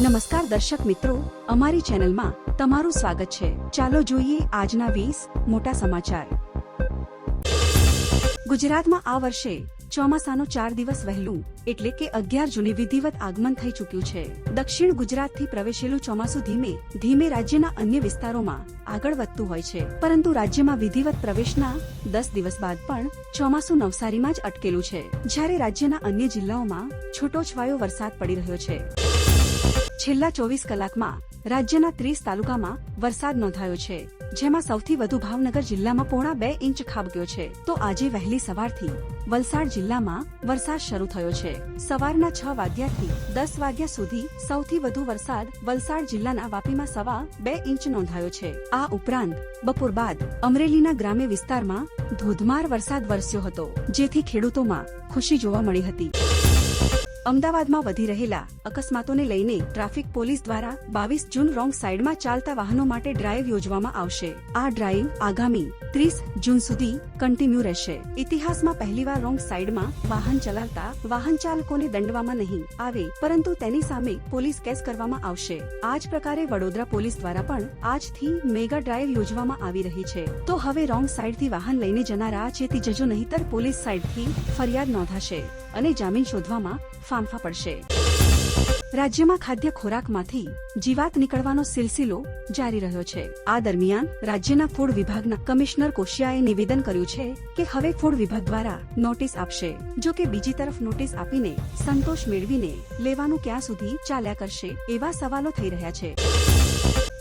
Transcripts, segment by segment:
નમસ્કાર દર્શક મિત્રો, અમારી ચેનલમાં તમારું સ્વાગત છે. ચાલો જોઈએ આજના વીસ મોટા સમાચાર. ગુજરાતમાં આ વર્ષે ચોમાસાનો ચાર દિવસ વહેલું, એટલે કે અગિયાર જૂને વિધિવત આગમન થઈ ચૂક્યું છે. દક્ષિણ ગુજરાતથી પ્રવેશેલું ચોમાસું ધીમે ધીમે રાજ્યના અન્ય વિસ્તારોમાં આગળ વધતું હોય છે. પરંતુ રાજ્યમાં વિધિવત પ્રવેશના દસ દિવસ બાદ પણ ચોમાસું નવસારીમાં જ અટકેલું છે. જ્યારે રાજ્યના અન્ય જિલ્લાઓમાં છૂટોછવાયો વરસાદ પડી રહ્યો છે. છેલ્લા ચોવીસ કલાકમાં રાજ્યના ત્રીસ તાલુકામાં વરસાદ નોંધાયો છે, જેમાં સૌથી વધુ ભાવનગર જિલ્લામાં પોણા બે ઇંચ ખાબક્યો છે. તો આજે વહેલી સવારથી વલસાડ જિલ્લામાં વરસાદ શરૂ થયો છે. સવારના છ વાગ્યાથી દસ વાગ્યા સુધી સૌથી વધુ વરસાદ વલસાડ જિલ્લાના વાપીમાં સવા બે ઇંચ નોંધાયો છે. આ ઉપરાંત બપોર બાદ અમરેલીના ગ્રામ્ય વિસ્તારમાં ધોધમાર વરસાદ વરસ્યો હતો, જેથી ખેડૂતોમાં ખુશી જોવા મળી હતી. અમદાવાદમાં વધી રહેલા અકસ્માતોને લઈને ટ્રાફિક પોલીસ દ્વારા બાવીસ જૂન રોંગ સાઈડમાં ચાલતા વાહનો માટે ડ્રાઈવ યોજવામાં આવશે. આ ડ્રાઈવ આગામી ત્રીસ જૂન સુધી કન્ટિન્યુ રહેશે. ઇતિહાસમાં પહેલીવાર રોંગ સાઈડમાં વાહન ચલાવતા વાહન ચાલકોને દંડવામાં નહીં આવે, પરંતુ તેની સામે પોલીસ કેસ કરવામાં આવશે. આ જ પ્રકારે વડોદરા પોલીસ દ્વારા પણ આજથી મેગા ડ્રાઈવ યોજવામાં આવી રહી છે. તો હવે રોંગ સાઈડથી વાહન લઈને જનારા ચેતી જજો નહીતર પોલીસ સાઈડથી ફરિયાદ નોંધાશે અને જામીન શોધવામાં ફાંફા પડશે. રાજ્યમાં ખાદ્ય ખોરાકમાંથી જીવાત નીકળવાનો સિલસિલો જારી રહ્યો છે. આ દરમિયાન રાજ્યના ફૂડ વિભાગના કમિશનર કોશિયાએ નિવેદન કર્યું છે કે હવે ફૂડ વિભાગ દ્વારા નોટિસ આપશે, જો કે બીજી તરફ નોટિસ આપીને સંતોષ મેળવીને લેવાનું ક્યાં સુધી ચાલ્યા કરશે એવા સવાલો થઈ રહ્યા છે.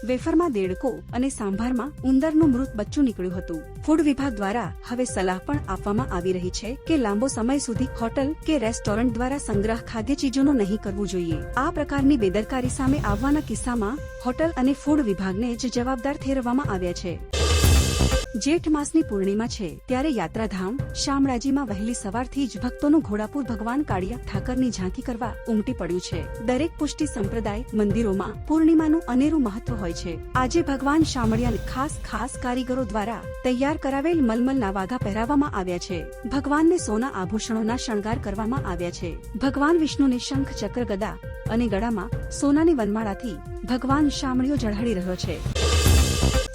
વેફરમાં દેડકો અને સાંભારમાં ઉંદરનું મૃત બચ્ચું નીકળ્યું હતું. ફૂડ વિભાગ દ્વારા હવે સલાહ પણ આપવામાં આવી રહી છે કે લાંબો સમય સુધી હોટલ કે રેસ્ટોરન્ટ દ્વારા સંગ્રહ ખાદ્ય ચીજોનો નહીં કરવું જોઈએ. આ પ્રકારની બેદરકારી સામે આવવાના કિસ્સામાં હોટલ અને ફૂડ વિભાગને જ જવાબદાર ઠેરવવામાં આવ્યા છે. જેઠ માસની પૂર્ણિમા છે, ત્યારે યાત્રાધામ શામળાજીમાં વહેલી સવારથી જ ભક્તોનું ઘોડાપુર ભગવાન કાળિયા ઠાકરની ઝાંકી કરવા ઉમટી પડ્યું છે. દરેક પુષ્ટિ સંપ્રદાય મંદિરોમાં પૂર્ણિમાનું અનેરું મહત્વ હોય છે. આજે ભગવાન શામળિયાને ખાસ ખાસ કારીગરો દ્વારા તૈયાર કરાવેલ મલમલના વાઘા પહેરાવવામાં આવ્યા છે. ભગવાનને સોના આભૂષણોના શણગાર કરવામાં આવ્યા છે. ભગવાન વિષ્ણુને શંખ, ચક્ર, ગદા અને ગળામાં સોનાની વનમાળાથી ભગવાન શામળિયો ઝળહળી રહ્યો છે.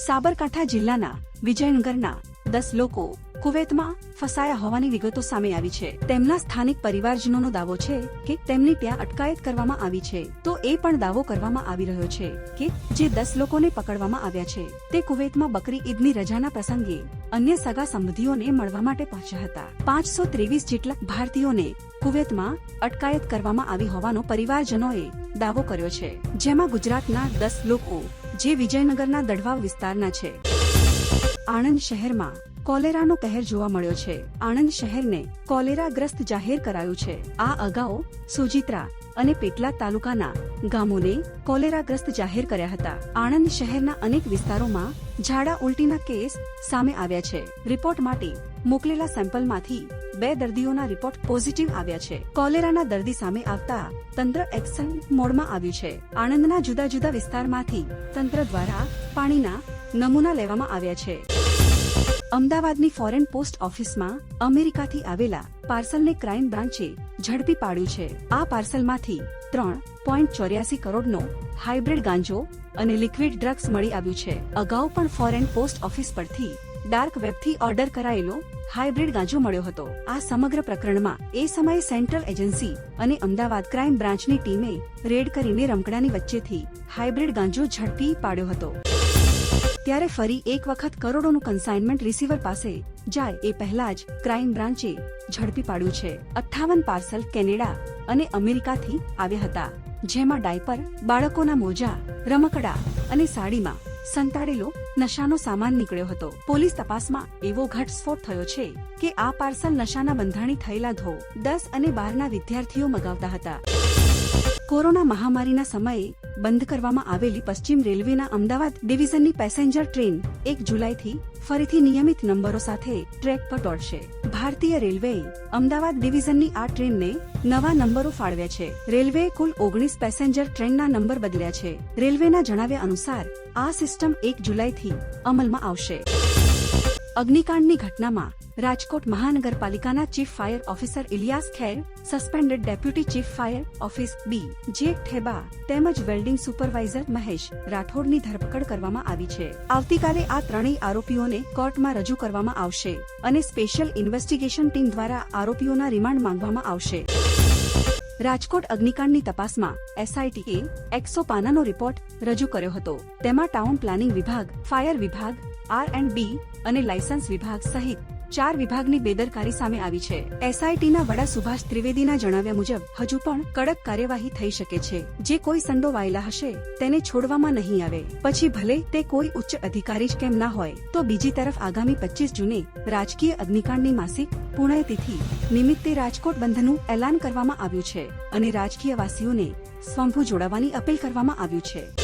સાબરકાંઠા જિલ્લાના વિજયનગરના દસ લોકો કુવૈતમાં ફસાયા હોવાની વિગતો સામે આવી છે. તેમના સ્થાનિક પરિવારજનોનો દાવો છે કે તેમની ત્યાં અટકાયત કરવામાં આવી છે. તો એ પણ દાવો કરવામાં આવી રહ્યો છે કે જે દસ લોકોને પકડવામાં આવ્યા છે, તે કુવૈતમાં બકરી ઈદની રજાના પ્રસંગે અન્ય સગા સંબંધીઓને મળવા માટે પહોંચ્યા હતા. પાંચસો ત્રેવીસ જેટલા ભારતીયોને કુવૈતમાં અટકાયત કરવામાં આવી હોવાનો પરિવારજનોએ દાવો કર્યો છે. જેમાં ગુજરાતના દસ લોકો, જે વિજયનગરના દડવાવ વિસ્તારના છે. આણંદ શહેરમાં કોલેરાનો કહેર જોવા મળ્યો છે. આણંદ શહેરને કોલેરાગ્રસ્ત જાહેર કરાયું છે. આ અગાઉ સુજિત્રા અને પેટલાદ તાલુકાના ગામોને કોલેરાગ્રસ્ત જાહેર કર્યા હતા. આણંદ શહેરના અનેક વિસ્તારોમાં ઝાડા ઉલટીના કેસ સામે આવ્યા છે. રિપોર્ટ માટે મોકલેલા સેમ્પલમાંથી બે દર્દીઓના રિપોર્ટ પોઝિટિવ આવ્યા છે. કોલેરાના દર્દી સામે આવતા તંત્ર એક્શન મોડમાં આવ્યું છે. આણંદના જુદા જુદા વિસ્તારમાંથી તંત્ર દ્વારા પાણીના નમૂના લેવામાં આવ્યા છે. અમદાવાદની ફોરેન પોસ્ટ ઓફિસમાં અમેરિકાથી આવેલા પાર્સલને ક્રાઇમ બ્રાન્ચે ઝડપી પાડ્યું છે. આ પાર્સલમાંથી ત્રણ પોઈન્ટ ચોર્યાસી કરોડનો હાઇબ્રિડ ગાંજો અને લિક્વિડ ડ્રગ્સ મળી આવ્યું છે. અગાઉ પણ ફોરેન પોસ્ટ ઓફિસ પરથી ડાર્ક વેબથી ઓર્ડર કરાયેલો હાઇબ્રિડ ગાંજો મળ્યો હતો. આ સમગ્ર પ્રકરણમાં એ સમયે સેન્ટ્રલ એજન્સી અને અમદાવાદ ક્રાઇમ બ્રાન્ચની ટીમે રેડ કરીને રમકડાની વચ્ચેથી હાઇબ્રિડ ગાંજો ઝડપી પાડ્યો હતો. ત્યારે ફરી એક વખત કરોડોનું કન્સાઇનમેન્ટ રિસીવર પાસે જાય એ પહેલા જ ક્રાઇમ બ્રાન્ચે ઝડપી પાડ્યું છે. અઠ્ઠાવન પાર્સલ કેનેડા અને અમેરિકાથી આવ્યા હતા, જેમાં ડાયપર બાળકોના મોજા, રમકડા અને સાડીમાં સંતાડેલો નશાનો સામાન નીકળ્યો હતો. પોલીસ તપાસમાં એવો ઘટસ્ફોટ થયો છે કે આ પાર્સલ નશાના બંધાણી થયેલા ધો દસ અને બારના વિદ્યાર્થીઓ મગાવતા હતા. કોરોના મહામારીના સમયે બંધ કરવામાં આવેલી પશ્ચિમ રેલવેના અમદાવાદ ડિવિઝનની પેસેન્જર ટ્રેન એક જુલાઈથી ફરીથી નિયમિત નંબરો સાથે ટ્રેક પર દોડશે. ભારતીય રેલવેએ અમદાવાદ ડિવિઝનની આ ટ્રેનને નવા નંબરો ફાળવ્યા છે. રેલવેએ કુલ ઓગણીસ પેસેન્જર ટ્રેનના નંબર બદલ્યા છે. રેલવેના જણાવ્યા અનુસાર, આ સિસ્ટમ એક જુલાઈથી અમલમાં આવશે. અગ્નિકાંડની ઘટનામાં રાજકોટ મહાનગરપાલિકાના chief fire officer Ilias Kher, suspended deputy chief fire office B, J Theba, તેમજ વેલ્ડિંગ સુપરવાઇઝર મહેશ રાઠોડની ધરપકડ કરવામાં આવી છે. આવતીકાલે આ ત્રણેય આરોપીઓને કોર્ટમાં રજૂ કરવામાં આવશે અને સ્પેશિયલ ઇન્વેસ્ટિગેશન ટીમ દ્વારા આરોપીઓના રિમાન્ડ માંગવામાં આવશે. રાજકોટ અગ્નિકાંડની તપાસમાં એસઆઈટીએ એકસો પાનાનો રિપોર્ટ રજૂ કર્યો હતો. તેમાં ટાઉન પ્લાનિંગ વિભાગ, ફાયર વિભાગ, આર એન્ડ બી અને લાયસન્સ વિભાગ સહિત ચાર વિભાગની બેદરકારી સામે આવી છે. એસઆઈટીના વડા સુભાષ ત્રિવેદીના જણાવ્યા મુજબ, હજુ પણ કડક કાર્યવાહી થઈ શકે છે. જે કોઈ સંડોવાયેલા હશે, તેને છોડવામાં નહીં આવે. પછી ભલે તે કોઈ ઉચ્ચ અધિકારી જ કેમ ના હોય, તો બીજી તરફ આગામી પચીસ જૂને રાજકીય અગ્નિકાંડની માસિક પુણ્યતિથિ નિમિત્તે રાજકોટ બંધનું એલાન કરવામાં આવ્યું છે અને રાજકીય વાસીઓને સ્વંભુ જોડાવાની અપીલ કરવામાં આવ્યું છે.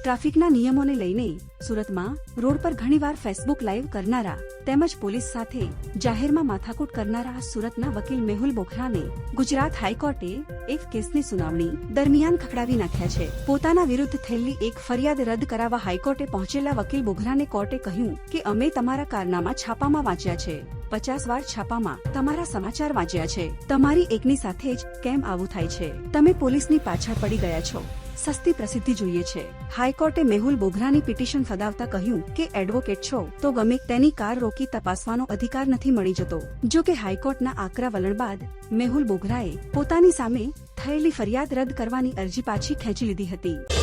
ટ્રાફિકના નિયમોને લઈને સુરતમાં રોડ પર ઘણીવાર ફેસબુક લાઈવ કરનારા તેમજ પોલીસ સાથે જાહેરમાં માથાકૂટ કરનારા સુરતના વકીલ મેહુલ બોખરાને ગુજરાત હાઈકોર્ટે એક કેસની સુનાવણી દરમિયાન ખખડાવી નાખ્યા છે. પોતાના વિરુદ્ધ થયેલી એક ફરિયાદ રદ કરાવવા હાઈકોર્ટે પહોંચેલા વકીલ બોખરાને કોર્ટે કહ્યું કે અમે તમારા કારનામા છાપામાં વાંચ્યા છે. પચાસ વાર છાપામાં તમારા સમાચાર વાંચ્યા છે. તમારી એકની સાથે જ કેમ આવું થાય છે? તમે પોલીસની પાછળ પડી ગયા છો. સસ્તી પ્રસિદ્ધિ જોઈએ છે. હાઈકોર્ટે મેહુલ બોઘરાની પિટિશન ફદાવતા કહ્યું કે, એડવોકેટ છો, તો ગમે તેની કાર રોકી તપાસવાનો અધિકાર નથી મળી જતો. જો કે હાઈકોર્ટના આકરા વલણ બાદ, મેહુલ બોઘરાએ પોતાની સામે થયેલી ફરિયાદ રદ કરવાની અરજી પાછી ખેંચી લીધી હતી.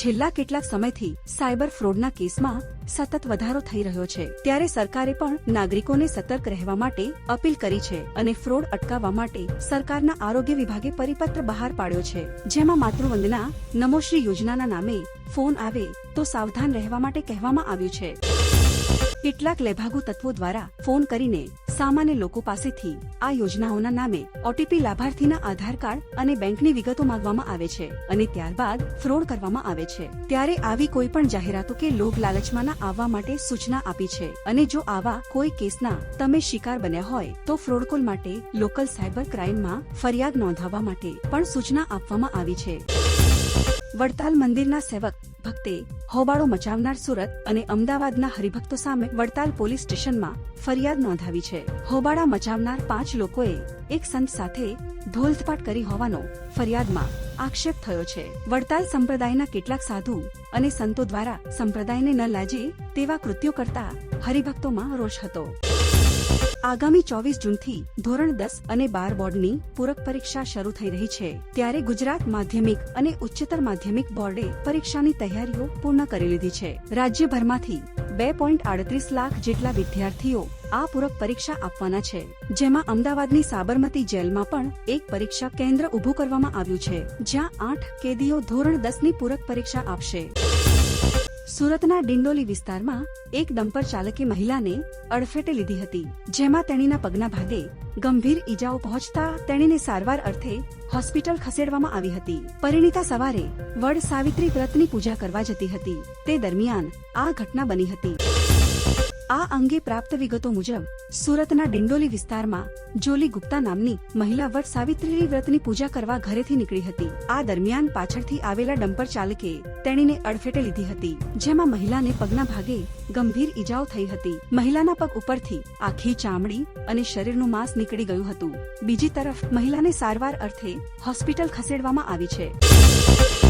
છેલ્લા કેટલાક સમયથી સાયબર ફ્રોડના કેસમાં સતત વધારો થઈ રહ્યો છે. ત્યારે સરકારે પણ નાગરિકોને સતર્ક રહેવા માટે અપીલ કરી છે અને ફ્રોડ અટકાવવા માટે સરકારના આરોગ્ય વિભાગે પરિપત્ર બહાર પાડ્યો છે. જેમાં માતૃવંદના નમોશ્રી યોજનાના નામે ફોન આવે તો સાવધાન રહેવા માટે કહેવામાં આવ્યું છે. કેટલાક લેભાગુ તત્વો દ્વારા ફોન કરીને સામાન્ય લોકો પાસેથી આ યોજનાઓના નામે ઓટીપી લાભાર્થીના આધાર કાર્ડ અને બેંકની વિગતો માંગવામાં આવે છે અને ત્યારબાદ ફ્રોડ કરવામાં આવે છે. ત્યારે આવી કોઈ પણ જાહેરાતો કે લોભ લાલચમાંના આવવા માટે સૂચના આપી છે અને જો આવા કોઈ કેસના તમે શિકાર બન્યા હોય તો ફ્રોડ કોલ માટે લોકલ સાયબર ક્રાઇમમાં ફરિયાદ નોંધાવવા માટે પણ સૂચના આપવામાં આવી છે. વડતાલ મંદિરના સેવક ભક્તે હોબાળો મચાવનાર સુરત અને અમદાવાદના હરિભક્તો સામે વડતાલ પોલીસ સ્ટેશનમાં ફરિયાદ નોંધાવી છે. હોબાળા મચાવનાર પાંચ લોકોએ એક સંત સાથે ધોલધપાટ કરી હોવાનો ફરિયાદમાં આક્ષેપ થયો છે. વડતાલ સંપ્રદાયના કેટલાક સાધુ અને સંતો દ્વારા સંપ્રદાયને ન લાજે તેવા કૃત્યો કરતા હરિભક્તોમાં રોષ હતો. આગામી ચોવીસ જૂનથી ધોરણ દસ અને બાર બોર્ડની પૂરક પરીક્ષા શરૂ થઈ રહી છે. ત્યારે ગુજરાત માધ્યમિક અને ઉચ્ચતર માધ્યમિક બોર્ડે પરીક્ષાની તૈયારીઓ પૂર્ણ કરી લીધી છે. રાજ્યભરમાંથી બે પોઈન્ટ આડત્રીસ લાખ જેટલા વિદ્યાર્થીઓ આ પૂરક પરીક્ષા આપવાના છે. જેમાં અમદાવાદની સાબરમતી જેલમાં પણ એક પરીક્ષા કેન્દ્ર ઊભું કરવામાં આવ્યું છે, જ્યાં આઠ કેદીઓ ધોરણ દસની પૂરક પરીક્ષા આપશે. સુરતના ડિંડોલી વિસ્તારમાં એક ડમ્પર ચાલકે મહિલાને અડફેટે લીધી હતી, જેમાં તેણીના પગના ભાગે ગંભીર ઈજાઓ પહોંચતા તેણીને સારવાર અર્થે હોસ્પિટલ ખસેડવામાં આવી હતી. પરિણીતા સવારે વડ સાવિત્રી વ્રતની પૂજા કરવા જતી હતી. તે દરમિયાન આ ઘટના બની હતી. આ અંગે પ્રાપ્ત વિગતો મુજબ, સુરતના ડિંડોલી વિસ્તારમાં જોલી ગુપ્તા નામની મહિલા વટ સાવિત્રી વ્રતની પૂજા કરવા ઘરેથી નીકળી હતી. આ દરમિયાન પાછળથી આવેલા ડમ્પર ચાલકે તેણીને અડફેટે લીધી હતી, જેમાં મહિલાને પગના ભાગે ગંભીર ઈજાઓ થઈ હતી. મહિલાના પગ ઉપરથી આખી ચામડી અને શરીરનું માંસ નીકળી ગયું હતું. બીજી તરફ મહિલાને સારવાર અર્થે હોસ્પિટલ ખસેડવામાં આવી છે.